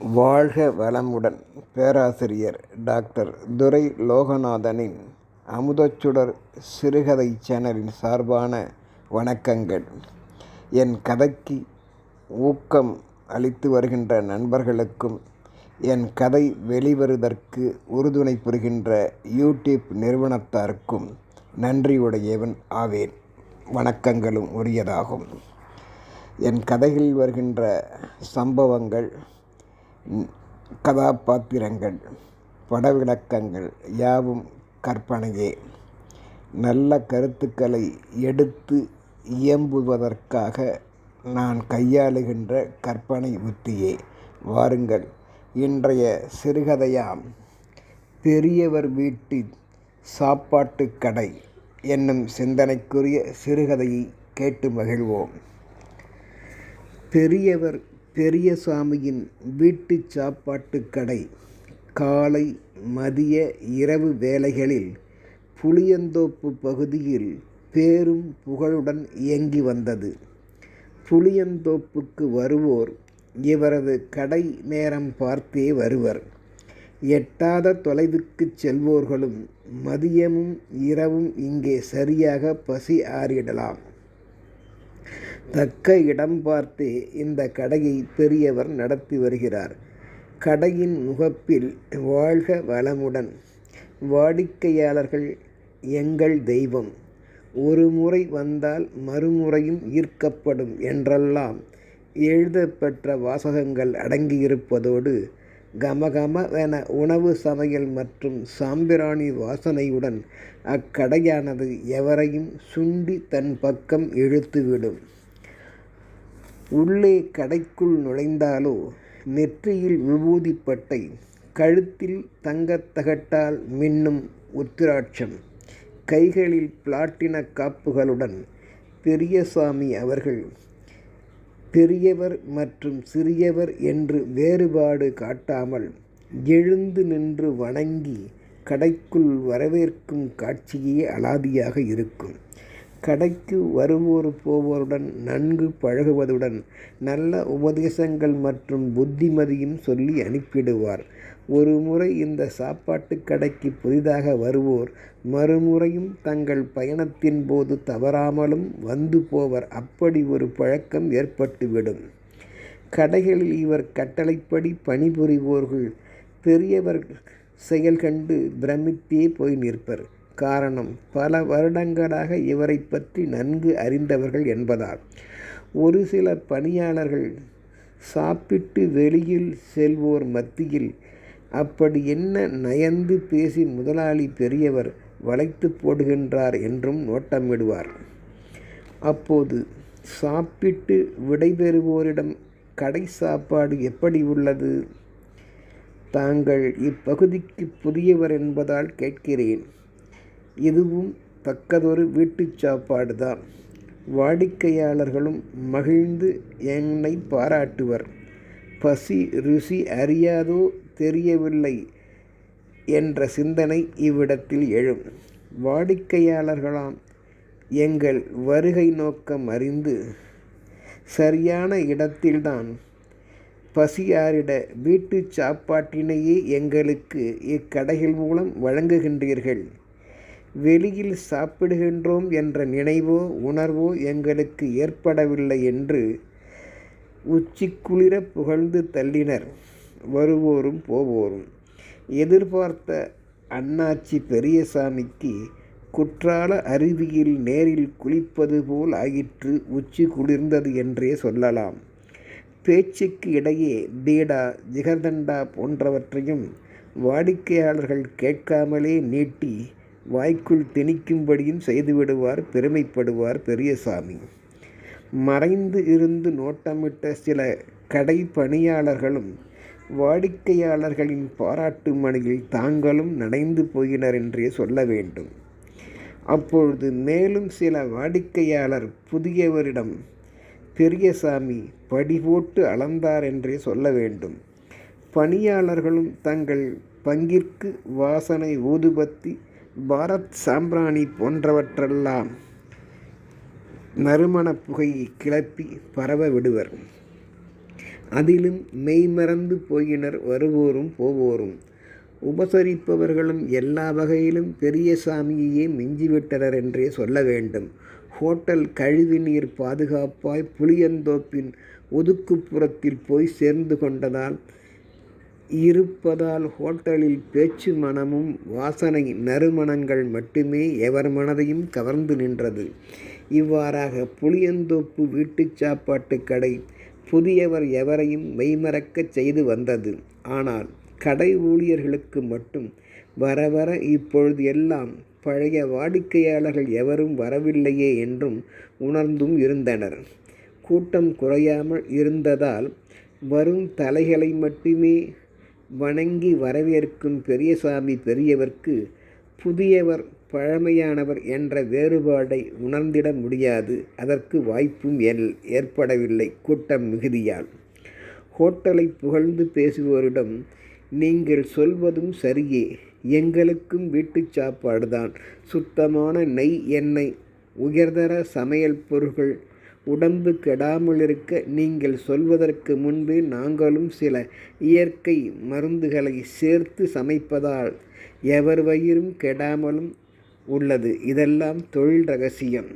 வாழ்க வளமுடன் பேராசிரியர் டாக்டர் துரை லோகநாதனின் அமுதச்சுடர் சிறுகதை சேனலின் சார்பான வணக்கங்கள். என் கதைக்கு ஊக்கம் அளித்து வருகின்ற நண்பர்களுக்கும் என் கதை வெளிவருவதற்கு உறுதுணை புரிகின்ற யூடியூப் நிறுவனத்தாருக்கும் நன்றியுடையவன் ஆவேன். வணக்கங்களும் உரியதாகும். என் கதைகளில் வருகின்ற சம்பவங்கள் கதாபாத்திரங்கள் படவிளக்கங்கள் யாவும் கற்பனையே. நல்ல கருத்துக்களை எடுத்து இயம்புவதற்காக நான் கையாளுகின்ற கற்பனை உத்தியே. வாருங்கள் இன்றைய சிறுகதையாம் பெரியவர் வீட்டின் சாப்பாட்டு கடை என்னும் சிந்தனைக்குரிய சிறுகதையை கேட்டு மகிழ்வோம். பெரியவர் பெரியசாமியின் வீட்டு சாப்பாட்டுக் கடை காலை மதிய இரவு வேளைகளில் புளியந்தோப்பு பகுதியில் பேரும் புகழுடன் இயங்கி வந்தது. புளியந்தோப்புக்கு வருவோர் இவரது கடை நேரம் பார்த்தே வருவர். எட்டாத தொலைவுக்கு செல்வோர்களும் மதியமும் இரவும் இங்கே சரியாக பசி ஆறிடலாம். தக்க இடம் பார்த்து இந்த கடையை பெரியவர் நடத்தி வருகிறார். கடையின் முகப்பில் வாழ்க வளமுடன். வாடிக்கையாளர்கள் எங்கள் தெய்வம் ஒரு முறை வந்தால் மறுமுறையும் ஈர்க்கப்படும் என்றெல்லாம் எழுதப்பெற்ற வாசகங்கள் அடங்கியிருப்பதோடு கமகமவென உணவு சமையல் மற்றும் சாம்பிராணி வாசனையுடன் அக்கடையானது எவரையும் சுண்டி தன் பக்கம் இழுத்துவிடும். உள்ளே கடைக்குள் நுழைந்தாலோ நெற்றியில் விபூதிப்பட்டை கழுத்தில் தங்கத்தகட்டால் மின்னும் உத்திராட்சம். கைகளில் பிளாட்டின காப்புகளுடன் பெரியசாமி அவர்கள் பெரியவர் மற்றும் சிறியவர் என்று வேறுபாடு காட்டாமல் எழுந்து நின்று வணங்கி கடைக்குள் வரவேற்கும் காட்சியே அலாதியாக இருக்கும். கடைக்கு வருவோர் போவோருடன் நன்கு பழகுவதுடன் நல்ல உபதேசங்கள் மற்றும் புத்திமதியும் சொல்லி அனுப்பிடுவார். ஒரு முறை இந்த சாப்பாட்டு கடைக்கு புதிதாக வருவோர் மறுமுறையும் தங்கள் பயணத்தின் போது தவறாமலும் வந்து போவர். அப்படி ஒரு பழக்கம் ஏற்பட்டுவிடும். கடைகளில் இவர் கட்டளைப்படி பணிபுரிவோர்கள் பெரியவர் செயல் கண்டு பிரமித்தே போய் நிற்பர். காரணம் பல வருடங்களாக இவரை பற்றி நன்கு அறிந்தவர்கள் என்பதால். ஒரு சில பணியாளர்கள் சாப்பிட்டு வெளியில் செல்வோர் மத்தியில் அப்படி என்ன நயந்து பேசி முதலாளி பெரியவர் வளைத்து போடுகின்றார் என்றும் நோட்டமிடுவார். அப்போது சாப்பிட்டு விடைபெறுவோரிடம் கடை சாப்பாடு எப்படி உள்ளது? தாங்கள் இப்பகுதிக்கு புதியவர் என்பதால் கேட்கிறேன். இதுவும் தக்கதொரு வீட்டுச் சாப்பாடு தான் வாடிக்கையாளர்களும் மகிழ்ந்து என்னை பாராட்டுவர். பசி ருசி அறியாதோ தெரியவில்லை என்ற சிந்தனை இவ்விடத்தில் எழும். வாடிக்கையாளர்களாம் எங்கள் வருகை நோக்கம் அறிந்து சரியான இடத்தில்தான் பசியாரிட வீட்டு சாப்பாட்டினையே எங்களுக்கு இக்கடைகள் மூலம் வழங்குகின்றீர்கள். வெளியில் சாப்பிடுகின்றோம் என்ற நினைவோ உணர்வோ எங்களுக்கு ஏற்படவில்லை என்று உச்சிக்குளிர புகழ்ந்து தள்ளினர். வருவோரும் போவோரும். எதிர்பார்த்த அண்ணாச்சி பெரியசாமிக்கு குற்றால அருவியில் நேரில் குளிப்பது போல் ஆயிற்று உச்சி குளிர்ந்தது என்றே சொல்லலாம். பேச்சுக்கு இடையே பீடா ஜிகர்தண்டா போன்றவற்றையும் வாடிக்கையாளர்கள் கேட்காமலே நீட்டி வாய்க்குள் திணிக்கும்படியும் செய்துவிடுவார் பெருமைப்படுவார் பெரியசாமி மறைந்து இருந்து நோட்டமிட்ட சில கடை பணியாளர்களும் வாடிக்கையாளர்களின் பாராட்டு மணியில் தாங்களும் நடைந்து போயினர் என்றே சொல்ல வேண்டும். அப்பொழுது மேலும் சில வாடிக்கையாளர் புதியவரிடம் பெரியசாமி படி போட்டு அளந்தார் என்றே சொல்ல வேண்டும். பணியாளர்களும் தங்கள் பங்கிற்கு வாசனை ஊதுபத்தி பாரத் சாம்பிராணி போன்றவற்றெல்லாம் நறுமண புகையை கிளப்பி பரவ விடுவர் அதிலும் மெய்மறந்து போயினர் வருவோரும் போவோரும் உபசரிப்பவர்களும் எல்லா வகையிலும் பெரிய சாமியையே மிஞ்சிவிட்டனர் என்றே சொல்ல வேண்டும். ஹோட்டல் கழிவுநீர் பாதுகாப்பாய் புளியந்தோப்பின் ஒதுக்குப்புறத்தில் போய் சேர்ந்து கொண்டதால் இருப்பதால் ஹோட்டலில் பேச்சு மணமும் வாசனை நறுமணங்கள் மட்டுமே எவர் மனதையும் கவர்ந்து நின்றது. இவ்வாறாக புளியந்தோப்பு வீட்டுச் சாப்பாட்டு கடை புதியவர் எவரையும் மெய்மறக்கச் செய்து வந்தது. ஆனால் கடை ஊழியர்களுக்கு மட்டும் வர வர இப்பொழுது எல்லாம் பழைய வாடிக்கையாளர்கள் எவரும் வரவில்லையே என்றும் உணர்ந்தும் இருந்தனர். கூட்டம் குறையாமல் இருந்ததால் வரும் தலைகளை மட்டுமே வணங்கி வரவேற்கும் பெரியசாமி பெரியவர்க்கு புதியவர் பழமையானவர் என்ற வேறுபாடை உணர்ந்திட முடியாது. அதற்கு வாய்ப்பும் ஏற்படவில்லை கூட்டம் மிகுதியால். ஹோட்டலை புகழ்ந்து பேசுவோரிடம் நீங்கள் சொல்வதும் சரியே. எங்களுக்கும் வீட்டுச் சாப்பாடுதான். சுத்தமான நெய் எண்ணெய் உயர்தர சமையல் பொருட்கள் உடம்பு கெடாமலிருக்க நீங்கள் சொல்வதற்கு முன்பு நாங்களும் சில இயற்கை மருந்துகளை சேர்த்து சமைப்பதால் எவர் வயிறும் கெடாமலும் உள்ளது. இதெல்லாம் தொழில் ரகசியம்.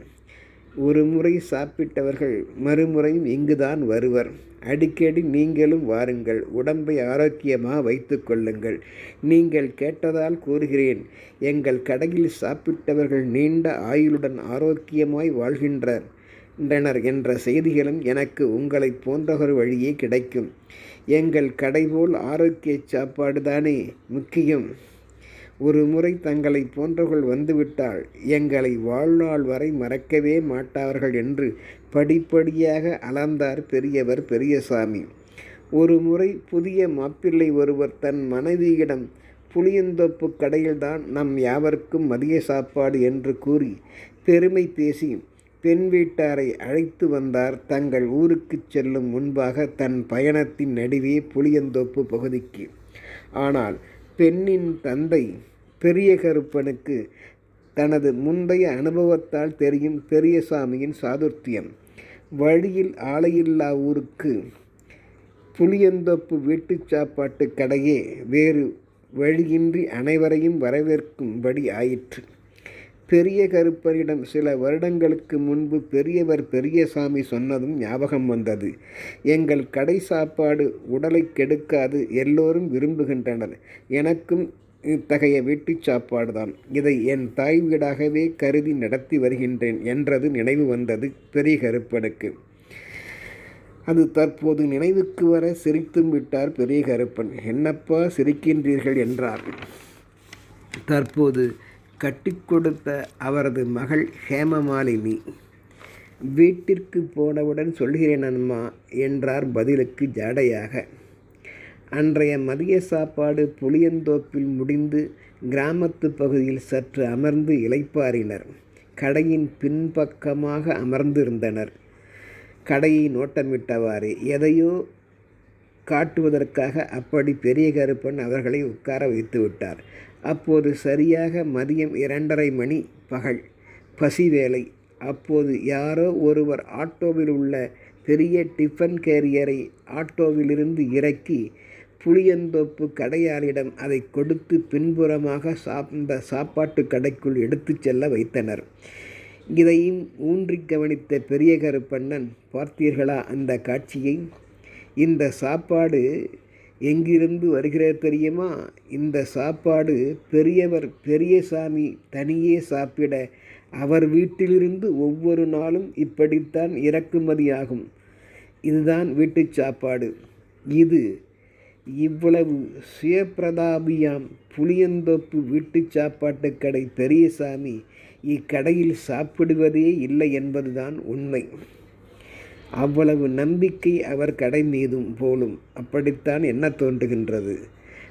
ஒரு முறை சாப்பிட்டவர்கள் மறுமுறையும் இங்குதான் வருவர். அடிக்கடி நீங்களும் வாருங்கள். உடம்பை ஆரோக்கியமாக வைத்துக்கொள்ளுங்கள் நீங்கள் கேட்டதால் கூறுகிறேன். எங்கள் கடையில் சாப்பிட்டவர்கள் நீண்ட ஆயுளுடன் ஆரோக்கியமாய் கொண்டனர் என்ற செய்திகளும் எனக்கு உங்களைப் போன்றவர் வழியே கிடைக்கும். எங்கள் கடைபோல் சாப்பாடு தானே முக்கியம். ஒரு முறை தங்களை போன்றவர்கள் வந்துவிட்டால் எங்களை வாழ்நாள் வரை மறக்கவே மாட்டார்கள் என்று படிப்படியாக அளந்தார் பெரியவர் பெரியசாமி. ஒரு முறை புதிய மாப்பிள்ளை ஒருவர் தன் மனைவியிடம் புளியந்தோப்புக் கடையில்தான் நம் யாவர்க்கும் மதிய சாப்பாடு என்று கூறி பெருமை பேசி பெண் வீட்டாரை அழைத்து வந்தார் தங்கள் ஊருக்கு செல்லும் முன்பாக தன் பயணத்தின் நடுவே புளியந்தோப்பு பகுதிக்கு. ஆனால் பெண்ணின் தந்தை பெரிய கருப்பனுக்கு தனது முந்தைய அனுபவத்தால் தெரியும் பெரியசாமியின் சாதுர்த்தியம் வழியில் ஆலையில்லா ஊருக்கு புளியந்தோப்பு வீட்டுச் சாப்பாட்டுக் கடையே வேறு வழியின்றி அனைவரையும் வரவேற்கும்படி ஆயிற்று. பெரிய கருப்பனிடம் சில வருடங்களுக்கு முன்பு பெரியவர் பெரியசாமி சொன்னதும் ஞாபகம் வந்தது. எங்கள் கடை சாப்பாடு உடலை கெடுக்காது எல்லோரும் விரும்புகின்றனர். எனக்கும் இத்தகைய வீட்டுச் சாப்பாடுதான். இதை என் தாய் வீடாகவே கருதி நடத்தி வருகின்றேன் என்றது நினைவு வந்தது பெரிய கருப்பனுக்கு. அது தற்போது நினைவுக்கு வர சிரித்தும் விட்டார் பெரிய கருப்பன். என்னப்பா சிரிக்கின்றீர்கள் என்றார். தற்போது கட்டிக்கொடுத்த அவரது மகள் ஹேமமாலினி. வீட்டிற்கு போனவுடன் சொல்கிறேன் அம்மா என்றார் பதிலுக்கு ஜாடையாக. அன்றைய மதிய சாப்பாடு புளியந்தோப்பில் முடிந்து கிராமத்துப் பகுதியில் சற்று அமர்ந்து இளைப்பாறினர். கடையின் பின்பக்கமாக அமர்ந்திருந்தனர். கடையை நோட்டமிட்டவாறு எதையோ காட்டுவதற்காக அப்படி பெரிய கருப்பன் அவர்களை உட்கார வைத்துவிட்டார். அப்போது சரியாக மதியம் இரண்டரை மணி. பகல். பசி வேலை அப்போது யாரோ ஒருவர் ஆட்டோவில் உள்ள பெரிய டிஃபன் கேரியரை ஆட்டோவிலிருந்து இறக்கி புளியந்தோப்பு கடையாளிடம் அதை கொடுத்து பின்புறமாக அந்த சாப்பாட்டு கடைக்குள் எடுத்துச் செல்ல வைத்தனர். இதையும் ஊன்றி கவனித்த பெரிய கருப்பண்ணன் பார்த்தீர்களா அந்த காட்சியை? இந்த சாப்பாடு எங்கிருந்து வருகிறது தெரியுமா? இந்த சாப்பாடு பெரியவர் பெரியசாமி தனியே சாப்பிட அவர் வீட்டிலிருந்து ஒவ்வொரு நாளும் இப்படித்தான் இறக்குமதியாகும். இதுதான் வீட்டுச் சாப்பாடு. இது இவ்வளவு சுயப்பிரதாபியாம் புளியந்தோப்பு வீட்டுச் சாப்பாட்டுக் கடை பெரியசாமி இக்கடையில் சாப்பிடுவதே இல்லை என்பதுதான் உண்மை. அவ்வளவு நம்பிக்கை அவர் கடை மீதும் போலும். அப்படித்தான் என்ன தோன்றுகின்றது.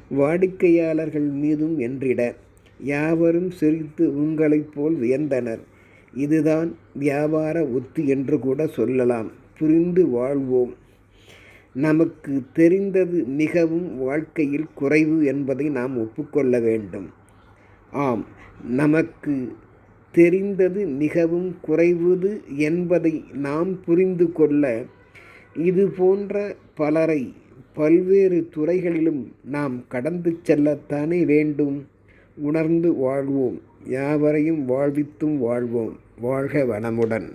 வாடிக்கையாளர்கள் மீதும் என்றிட. யாவரும் சிரித்து உங்களைப் போல் வியந்தனர். இதுதான் வியாபார உத்தி என்று கூட சொல்லலாம். புரிந்து வாழ்வோம். நமக்கு தெரிந்தது மிகவும் வாழ்க்கையில் குறைவு என்பதை நாம் ஒப்புக்கொள்ள வேண்டும். ஆம் நமக்கு தெரிந்தது மிகவும் குறைவது என்பதை நாம் புரிந்து கொள்ள இது போன்ற பலரை பல்வேறு துறைகளிலும் நாம் கடந்து செல்லத்தானே வேண்டும். உணர்ந்து வாழ்வோம். யாவரையும் வாழ்வித்தும் வாழ்வோம். வாழ்க வனமுடன்